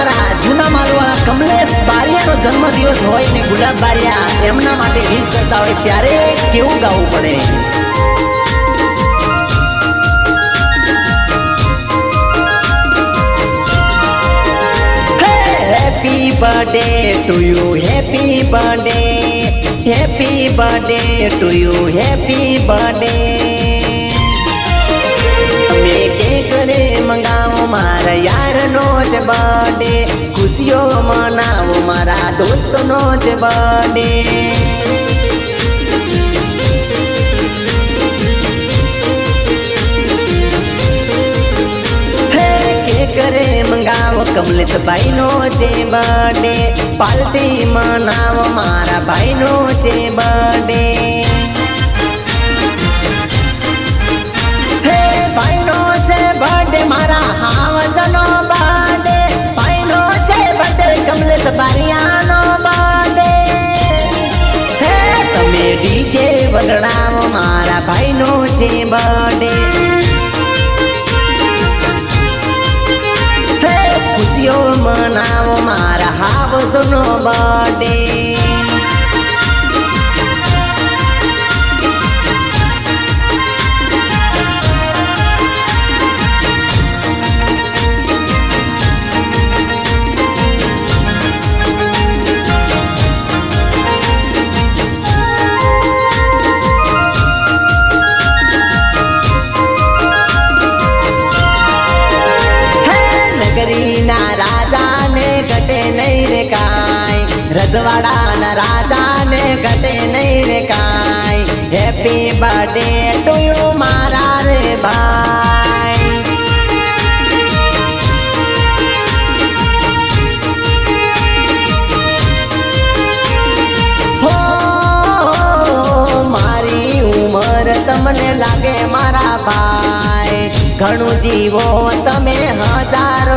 કલાકાર રાજુના માલવાળા કમલેશ બારિયાનો જન્મદિવસ હોય ને ગુલાબ બારિયા એમના માટે વીજ કરતા હોય ત્યારે કેવું ગાવું પડે Happy birthday to you, happy birthday, happy birthday to you, happy birthday. ખુશીઓ મનાવો મારા દોસ્તનો જ બર્થડે. કરે મંગાવો કમલેશ ભાઈનો જે બર્થડે? પાર્ટી મનાવો મારા ભાઈનો છે બર્થડે ખુશીઓ મનાવો મારા હાવજનો બર્થડે નગરીના રાજાને ઘટે નહીં રે કાંઈ. રજવાડાના રાજાને ઘટે નહીં રે કાંઈ. હેપી બર્થડે ટુ યુ મારા રે ભાઈ. મારી ઉંમર તમને લાગે મારા ભાઈ. ઘણું જીવો તમે હજાર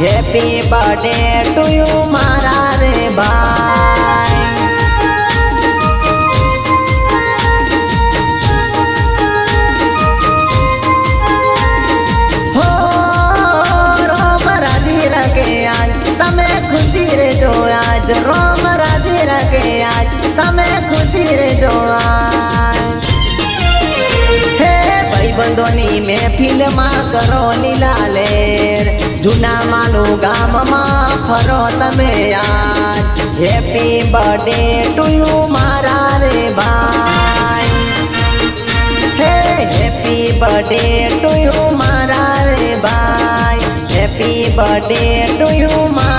હેપી બર્થડે ટુ યુ મારા રે ભાઈ. હો, રોમ રાજી રકે આજ. તમે ખુશી રે જો આજ. રોમ રાજી રકે આજ. તમે ખુશી રે જો આજ. હે મેં ફિલ્મમાં કરો લીલા લેર. જૂના માનું ગામમાં ફરો તમે યાદ હેપી બર્થડે ટુ યુ મારા રે ભાઈ. હે હેપી બર્થડે ટુ યુ મારા રે ભાઈ. Happy birthday to you